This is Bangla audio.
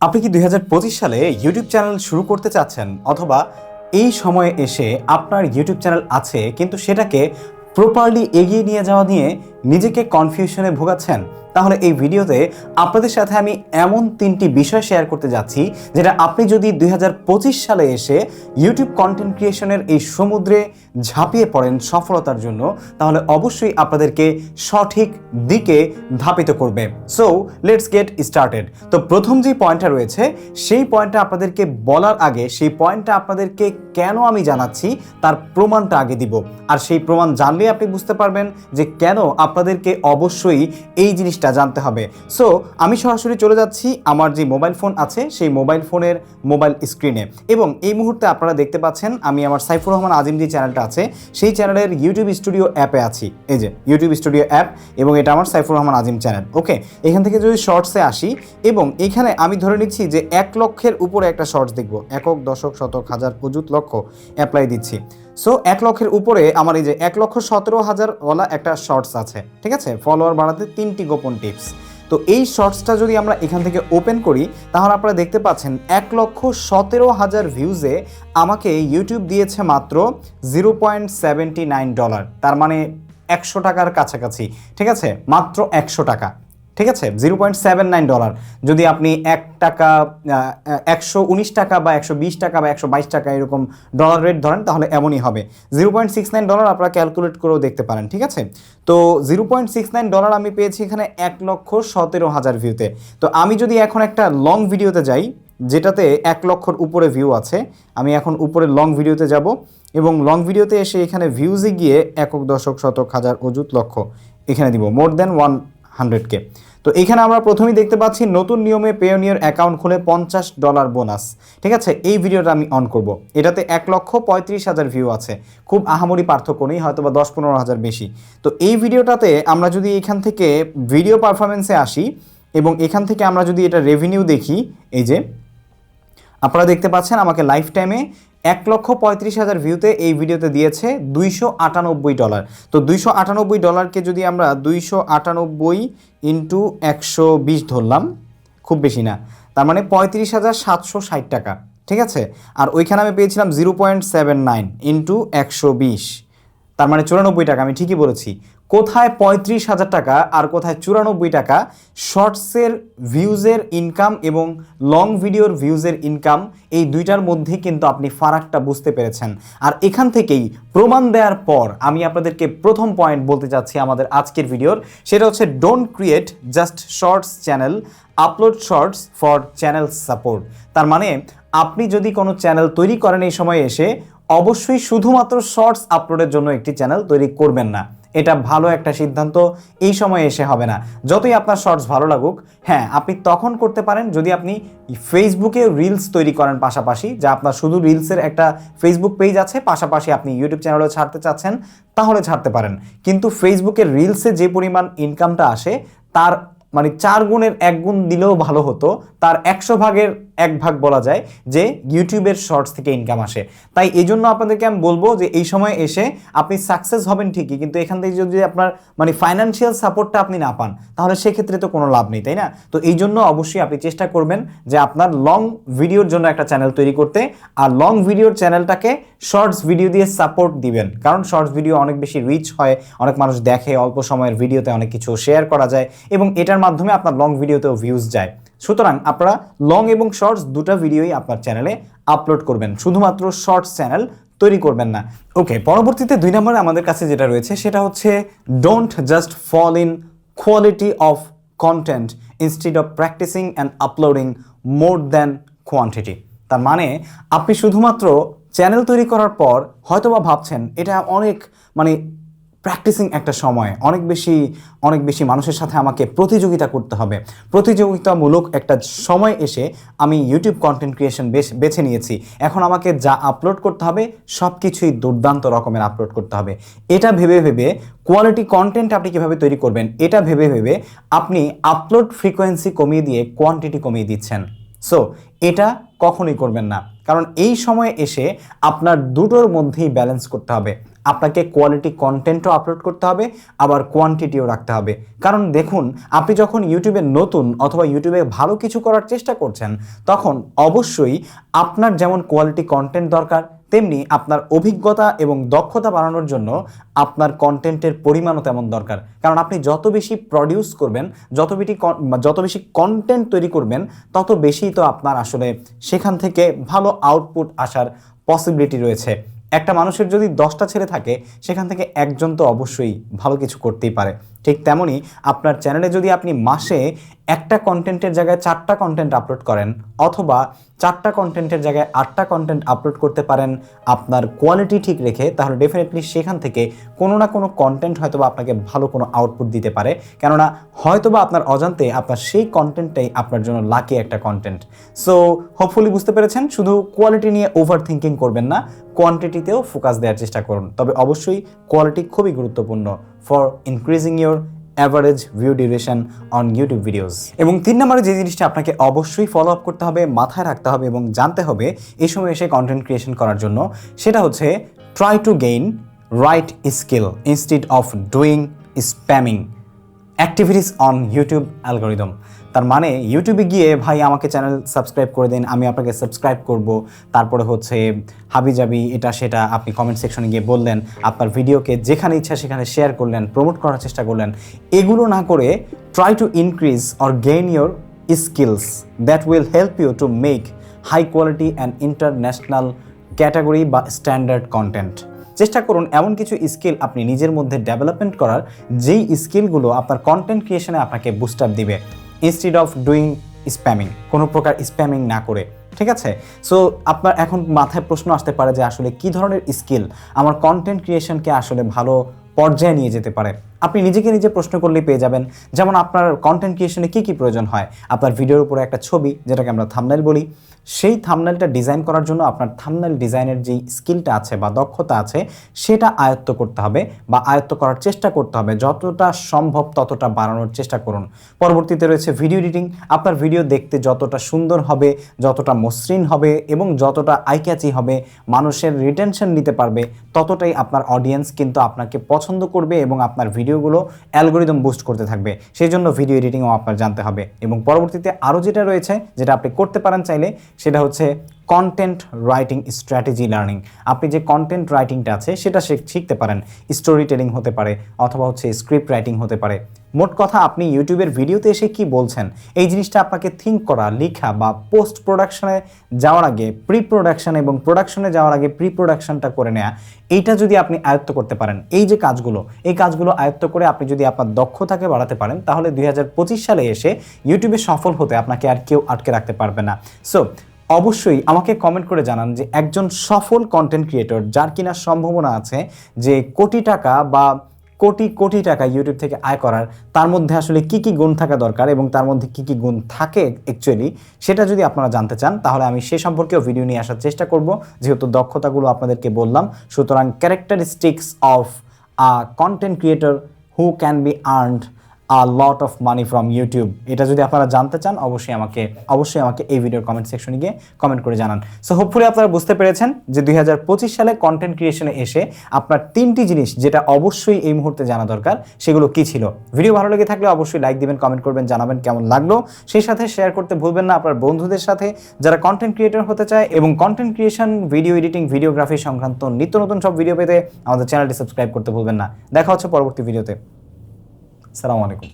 আপনি কি দুই হাজার পঁচিশ সালে ইউটিউব চ্যানেল শুরু করতে চাচ্ছেন অথবা এই সময়ে এসে আপনার ইউটিউব চ্যানেল আছে, কিন্তু সেটাকে প্রপারলি এগিয়ে নিয়ে যাওয়া নিয়ে নিজেকে কনফিউশনে ভোগাচ্ছেন? তাহলে এই ভিডিওতে আপনাদের সাথে আমি এমন তিনটি বিষয় শেয়ার করতে যাচ্ছি, যেটা আপনি যদি দুই হাজার পঁচিশ সালে এসে ইউটিউব কন্টেন্ট ক্রিয়েশনের এই সমুদ্রে ঝাঁপিয়ে পড়েন সফলতার জন্য, তাহলে অবশ্যই আপনাদেরকে সঠিক দিকে ধাপিত করবে। সো লেটস গেট স্টার্টেড তো প্রথম যে পয়েন্টটা রয়েছে, সেই পয়েন্টটা আপনাদেরকে বলার আগে, সেই পয়েন্টটা আপনাদেরকে কেন আমি জানাচ্ছি, তার প্রমাণটা আগে দিব। আর সেই প্রমাণ জানলে আপনি বুঝতে পারবেন যে কেন আপনাদেরকে অবশ্যই এই জিনিসটা জানতে হবে। সো আমি সরাসরি চলে যাচ্ছি আমার যে মোবাইল ফোন আছে, সেই মোবাইল ফোনের মোবাইল স্ক্রিনে এবং এই মুহূর্তে আপনারা দেখতে পাচ্ছেন, আমি আমার সাইফুর রহমান আজিম যে চ্যানেলটা আছে, সেই চ্যানেলের ইউটিউব স্টুডিও অ্যাপে আছি। এই যে ইউটিউব স্টুডিও অ্যাপ এবং এটা আমার সাইফুর রহমান আজিম চ্যানেল ওকে এখান থেকে যদি শর্টসে আসি, এবং এখানে আমি ধরে নিচ্ছি যে এক লক্ষের উপরে একটা শর্টস দেখব। একক, দশক, শতক, হাজার অযুত লক্ষ অ্যাপ্লাই দিচ্ছি। সো এক লক্ষের উপরে আমার এই যে এক লক্ষ সতেরো হাজার ওয়ালা একটা শর্টস আছে, ঠিক আছে? ফলোয়ার বাড়াতে তিনটি গোপন টিপস তো এই শর্টসটা যদি আমরা এখান থেকে ওপেন করি, তাহলে আপনারা দেখতে পাচ্ছেন এক লক্ষ সতেরো হাজার ভিউজে আমাকে ইউটিউব দিয়েছে মাত্র zero point seventy nine dollar তার মানে একশো টাকার কাছাকাছি, ঠিক আছে? মাত্র একশো টাকা। ঠিক আছে? Zero point seven nine dollar যদি আপনি এক টাকা একশো উনিশ টাকা বা একশো বিশ টাকা বা একশো বাইশ টাকা এরকম ডলার রেট ধরেন, তাহলে এমনই হবে। Zero point six nine dollar আপনারা ক্যালকুলেট করেও দেখতে পারেন, ঠিক আছে? তো zero point six nine dollar আমি পেয়েছি এখানে এক লক্ষ সতেরো হাজার ভিউতে তো। আমি যদি এখন একটা লং ভিডিওতে যাই, যেটাতে এক লক্ষর উপরে ভিউ আছে, আমি এখন উপরে লং ভিডিওতে যাব এবং লং ভিডিওতে এসে এখানে ভিউজে গিয়ে একক, দশক, শতক, হাজার, অযুত লক্ষ এখানে দিব মোর দেন ওয়ান হান্ড্রেড কে তো এখানে আমরা প্রথমেই দেখতে পাচ্ছি নতুন নিয়মে পেওনিয়র অ্যাকাউন্ট খুলে পঞ্চাশ ডলার বোনাস ঠিক আছে? এই ভিডিওটা আমি অন করব। এটাতে এক লক্ষ পঁয়ত্রিশ হাজার ভিউ আছে। খুব আহামরি পার্থক্য নেই হয়তো বা দশ পনেরো হাজার বেশি। তো এই ভিডিওটাতে আমরা যদি এখান থেকে ভিডিও পারফরমেন্সে আসি এবং এখান থেকে আমরা যদি এটা রেভিনিউ দেখি, এই যে, আপনারা দেখতে পাচ্ছেন আমাকে লাইফ টাইমে এক লক্ষ পঁয়ত্রিশ হাজার ভিউতে এই ভিডিওতে দিয়েছে দুইশো আটানব্বই ডলার। তো দুইশো আটানব্বই ডলারকে যদি আমরা দুইশো আটানব্বই ইন্টু একশো বিশ ধরলাম, খুব বেশি না। তার মানে পঁয়ত্রিশ হাজার সাতশো ষাট টাকা, ঠিক আছে? আর ওইখানে আমি পেয়েছিলাম zero point seven nine into একশো বিশ। তার মানে চুরানব্বই টাকা, আমি ঠিকই বলেছি। কোথায় পঁয়ত্রিশ হাজার টাকা আর কোথায় চুরানব্বই টাকা? শর্টসের ভিউজের ইনকাম এবং লং ভিডিওর ভিউজের ইনকাম এই দুইটার মধ্যে কিন্তু আপনি ফারাকটা বুঝতে পেরেছেন। আর এখান থেকেই প্রমাণ দেওয়ার পর আমি আপনাদেরকে প্রথম পয়েন্ট বলতে চাচ্ছি আমাদের আজকের ভিডিওর সেটা হচ্ছে don't create just shorts channel upload shorts for channel support তার মানে আপনি যদি কোনো চ্যানেল তৈরি করেন এই সময় এসে অবশ্যই শুধুমাত্র শর্টস আপলোডের জন্য একটি চ্যানেল তৈরি করবেন না। এটা ভালো একটা সিদ্ধান্ত, এই সময়ে এসে হবে না। যতই আপনার শর্টস ভালো লাগুক হ্যাঁ আপনি তখন করতে পারেন যদি আপনি ফেসবুকে রিলস তৈরি করেন পাশাপাশি, যা আপনার শুধু রিলসের একটা ফেসবুক পেজ আছে, পাশাপাশি আপনি ইউটিউব চ্যানেলও ছাড়তে চাচ্ছেন, তাহলে ছাড়তে পারেন। কিন্তু ফেসবুকের রিলসে যে পরিমাণ ইনকামটা আসে, তার মানে চার গুণের এক গুণ দিলেও ভালো হতো, তার একশো ভাগের এক ভাগ বলা যায় যে ইউটিউবের শর্টস থেকে ইনকাম আসে। তাই এই জন্য আপনাদেরকে আমি বলব যে এই সময় এসে আপনি সাকসেস হবেন ঠিকই, কিন্তু এখান থেকে যদি আপনার মানে ফাইন্যান্সিয়াল সাপোর্টটা আপনি না পান, তাহলে সেক্ষেত্রে তো কোনো লাভ নেই, তাই না? তো এই জন্য অবশ্যই আপনি চেষ্টা করবেন যে আপনার লং ভিডিওর জন্য একটা চ্যানেল তৈরি করতে, আর লং ভিডিওর চ্যানেলটাকে শর্টস ভিডিও দিয়ে সাপোর্ট দিবেন। কারণ শর্টস ভিডিও অনেক বেশি রিচ হয়, অনেক মানুষ দেখে, অল্প সময়ের ভিডিওতে অনেক কিছু শেয়ার করা যায় এবং এটার মাধ্যমে আপনার লং ভিডিওতেও ভিউজ যায়। সুতরাং আপনারা লং এবং শর্টস দুটো ভিডিওই আপনার চ্যানেলে আপলোড করবেন। শুধুমাত্র শর্টস চ্যানেল তৈরি করবেন না। ওকে পরবর্তীতে দুই নম্বরে আমাদের কাছে যেটা রয়েছে, সেটা হচ্ছে don't just fall in quality of content instead of practicing and uploading more than quantity তার মানে আপনি শুধুমাত্র চ্যানেল তৈরি করার পর হয়তোবা ভাবছেন, এটা অনেক মানে প্র্যাকটিসিং একটা সময়। অনেক বেশি অনেক বেশি মানুষের সাথে আমাকে প্রতিযোগিতা করতে হবে। প্রতিযোগিতামূলক একটা সময় এসে আমি ইউটিউব কন্টেন্ট ক্রিয়েশন বেশ, বেছে নিয়েছি। এখন আমাকে যা আপলোড করতে হবে সব কিছুই দুর্দান্ত রকমের আপলোড করতে হবে। এটা ভেবে ভেবে কোয়ালিটি কন্টেন্ট আপনি কীভাবে তৈরি করবেন, এটা ভেবে ভেবে আপনি আপলোড ফ্রিকোয়েন্সি কমিয়ে দিয়ে কোয়ান্টিটি কমিয়ে দিচ্ছেন। সো এটা কখনোই করবেন না। কারণ এই সময়ে এসে আপনার দুটোর মধ্যেই ব্যালেন্স করতে হবে। আপনাকে কোয়ালিটি কন্টেন্টও আপলোড করতে হবে, আবার কোয়ান্টিটিও রাখতে হবে। কারণ দেখুন, আপনি যখন ইউটিউবে নতুন অথবা ইউটিউবে ভালো কিছু করার চেষ্টা করছেন, তখন অবশ্যই আপনার যেমন কোয়ালিটি কন্টেন্ট দরকার তেমনি আপনার অভিজ্ঞতা এবং দক্ষতা বাড়ানোর জন্য আপনার কন্টেন্টের পরিমাণও তেমন দরকার। কারণ আপনি যত বেশি প্রডিউস করবেন, যত বেশি যত বেশি কন্টেন্ট তৈরি করবেন, তত বেশি তো আপনার আসলে সেখান থেকে ভালো আউটপুট আসার পসিবিলিটি রয়েছে। একটা মানুষের যদি দশটা ছেলে থাকে, সেখান থেকে একজন তো অবশ্যই ভালো কিছু করতেই পারে। ঠিক তেমনি আপনার চ্যানেলে যদি আপনি মাসে একটা কন্টেন্টের জায়গায় চারটা কন্টেন্ট আপলোড করেন অথবা চারটা কন্টেন্টের জায়গায় আটটা কন্টেন্ট আপলোড করতে পারেন, আপনার কোয়ালিটি ঠিক রেখে, তাহলে ডেফিনেটলি সেখান থেকে কোনো না কোনো কন্টেন্ট হয়তোবা আপনাকে ভালো কোনো আউটপুট দিতে পারে। কেননা হয়তোবা আপনার অজান্তে আপনার সেই কন্টেন্টটাই আপনার জন্য লাকি একটা কন্টেন্ট সো হোপফুলি বুঝতে পেরেছেন? শুধু কোয়ালিটি নিয়ে ওভার থিঙ্কিং করবেন না কোয়ান্টিটিতেও ফোকাস দেওয়ার চেষ্টা করুন। তবে অবশ্যই কোয়ালিটি খুবই গুরুত্বপূর্ণ। For increasing your average view duration on YouTube videos এবং তিন নম্বরে যে জিনিসটা আপনাকে অবশ্যই ফলো আপ করতে হবে, মাথায় রাখতে হবে এবং জানতে হবে এই সময় এসে কন্টেন্ট ক্রিয়েশন করার জন্য, সেটা হচ্ছে try to gain right skill instead of doing spamming activities on YouTube algorithm তার মানে ইউটিউবে গিয়ে, ভাই, আমাকে চ্যানেল সাবস্ক্রাইব করে দিন, আমি আপনাকে সাবস্ক্রাইব করব। তারপরে হচ্ছে হাবি হাবিজাবি, এটা সেটা, আপনি কমেন্ট সেকশনে গিয়ে বললেন, আপনার ভিডিওকে যেখানে ইচ্ছা সেখানে শেয়ার করলেন প্রমোট করার চেষ্টা করলেন। এগুলো না করে try to increase or gain your skills that will help you to make high quality and international category বা স্ট্যান্ডার্ড কন্টেন্ট চেষ্টা করুন, এমন কিছু স্কিল আপনি নিজের মধ্যে ডেভেলপমেন্ট করার, যেই স্কিলগুলো আপনার কন্টেন্ট ক্রিয়েশনে আপনাকে বুস্ট আপ দিবে। ইনস্টিড অফ ডুইং স্প্যামিং কোনো প্রকার স্প্যামিং না করে, ঠিক আছে? সো আপনার এখন মাথায় প্রশ্ন আসতে পারে যে আসলে কি ধরনের স্কিল আমার কন্টেন্ট ক্রিয়েশনকে আসলে ভালো পর্যায়ে নিয়ে যেতে পারে? আপনি নিজেকে নিজে প্রশ্ন করলেই পেয়ে যাবেন। যেমন আপনার কন্টেন্ট ক্রিয়েশনে কী কী প্রয়োজন হয়? আপনার ভিডিওর উপরে একটা ছবি, যেটাকে আমরা থামনাইল বলি। সেই থামনাইলটা ডিজাইন করার জন্য আপনার থামনাইল ডিজাইনের যেই স্কিলটা আছে বা দক্ষতা আছে, সেটা আয়ত্ত করতে হবে বা আয়ত্ত করার চেষ্টা করতে হবে। যতটা সম্ভব ততটা বাড়ানোর চেষ্টা করুন। পরবর্তীতে রয়েছে ভিডিও এডিটিং আপনার ভিডিও দেখতে যতটা সুন্দর হবে, যতটা মসৃণ হবে এবং যতটা আইক্যাচি হবে, মানুষের রিটেনশন নিতে পারবে, ততটাই আপনার অডিয়েন্স কিন্তু আপনাকে পছন্দ করবে এবং আপনার ভিডিওগুলো অ্যালগোরিদম বুস্ট করতে থাকবে। সেই জন্য ভিডিও এডিটিংও আপনার জানতে হবে। এবং পরবর্তীতে আরও যেটা রয়েছে, যেটা আপনি করতে পারেন চাইলে, সেটা হচ্ছে কন্টেন্ট রাইটিং স্ট্র্যাটেজি লার্নিং আপনি যে কন্টেন্ট রাইটিংটা আছে, সেটা শিখ- শিখতে পারেন। স্টোরি টেলিং হতে পারে, অথবা হচ্ছে স্ক্রিপ্ট রাইটিং হতে পারে। মোট কথা আপনি ইউটিউবের ভিডিওতে এসে কি বলছেন? এই জিনিসটা আপনাকে থিঙ্ক করা, লেখা বা পোস্ট প্রোডাকশনে যাওয়ার আগে প্রি প্রোডাকশন এবং প্রোডাকশনে যাওয়ার আগে প্রি প্রোডাকশনটা করে নেওয়া এইটা যদি আপনি আয়ত্ত করতে পারেন, এই যে কাজগুলো, এই কাজগুলো আয়ত্ত করে আপনি যদি আপনার দক্ষতাকে বাড়াতে পারেন, তাহলে দুই হাজার পঁচিশ সালে এসে ইউটিউবে সফল হতে আপনাকে আর কেউ আটকে রাখতে পারবে না। সো অবশ্যই আমাকে কমেন্ট করে জানান যে একজন সফল কন্টেন্ট ক্রিয়েটর যার কিনা সম্ভাবনা আছে যে কোটি টাকা বা কোটি কোটি টাকা ইউটিউব থেকে আয় করার, তার মধ্যে আসলে কি কি গুণ থাকা দরকার এবং তার মধ্যে কি কি গুণ থাকে অ্যাকচুয়ালি সেটা যদি আপনারা জানতে চান, তাহলে আমি সে সম্পর্কেও ভিডিও নিয়ে আসার চেষ্টা করব। যেহেতু দক্ষতাগুলো আপনাদেরকে বললাম, সুতরাং characteristics of a content creator who can be earned a lot of money from YouTube এটা যদি আপনারা জানতে চান, অবশ্যই আমাকে অবশ্যই আমাকে এই ভিডিওর কমেন্ট সেকশনে গিয়ে কমেন্ট করে জানান। সো হোপফুলি আপনারা বুঝতে পেরেছেন যে দুই হাজার পঁচিশ সালে কন্টেন্ট ক্রিয়েশনে এসে আপনার তিনটি জিনিস যেটা অবশ্যই এই মুহূর্তে জানা দরকার, সেগুলো কি ছিল? ভিডিও ভালো লেগে থাকলে অবশ্যই লাইক দিবেন কমেন্ট করবেন, জানাবেন কেমন লাগল? সেই সাথে শেয়ার করতে ভুলবেন না আপনার বন্ধুদের সাথে। যারা কন্টেন্ট ক্রিয়েটর হতে চায় এবং content creation video editing videography সংক্রান্ত নিত্য নতুন সব ভিডিও পেতে আমাদের চ্যানেলটি সাবস্ক্রাইব করতে ভুলবেন না। দেখা হচ্ছে পরবর্তী ভিডিওতে সালামু আলাইকুম